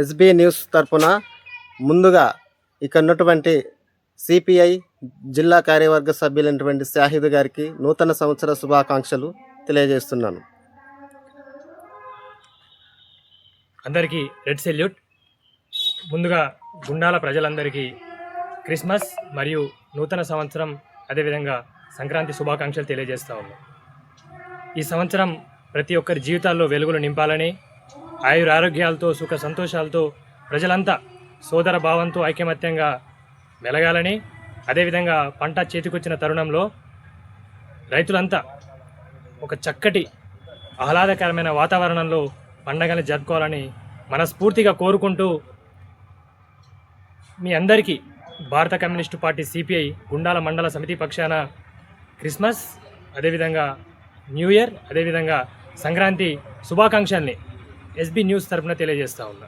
SB news తరపున ముందుగా ఇక్కడ ఉన్నటువంటి సిపిఐ జిల్లా కార్యవర్గ సభ్యులైనటువంటి షాహిద్ గారికి నూతన సంవత్సర శుభాకాంక్షలు తెలియజేస్తున్నాను. అందరికీ రెడ్ సెల్యూట్. ముందుగా గుండాల ప్రజలందరికీ క్రిస్మస్ మరియు నూతన సంవత్సరం అదేవిధంగా సంక్రాంతి శుభాకాంక్షలు తెలియజేస్తా ఉన్నాం. ఈ సంవత్సరం ప్రతి ఒక్కరి జీవితాల్లో వెలుగులు నింపాలని ఆయుర ఆరోగ్యాలతో సుఖ సంతోషాలతో ప్రజలంతా సోదర భావంతో ఐకమత్యంగా మెలగాలని అదేవిధంగా పంట చేతికొచ్చిన తరుణంలో రైతులంతా ఒక చక్కటి ఆహ్లాదకరమైన వాతావరణంలో పండగని జరుపుకోవాలని మనస్ఫూర్తిగా కోరుకుంటూ మీ అందరికీ భారత కమ్యూనిస్టు పార్టీ సిపిఐ గుండాల మండల సమితి పక్షాన క్రిస్మస్ అదేవిధంగా న్యూ ఇయర్ అదేవిధంగా సంక్రాంతి శుభాకాంక్షల్ని ఎస్బీ న్యూస్ తరపున తెలియజేస్తా ఉన్నా.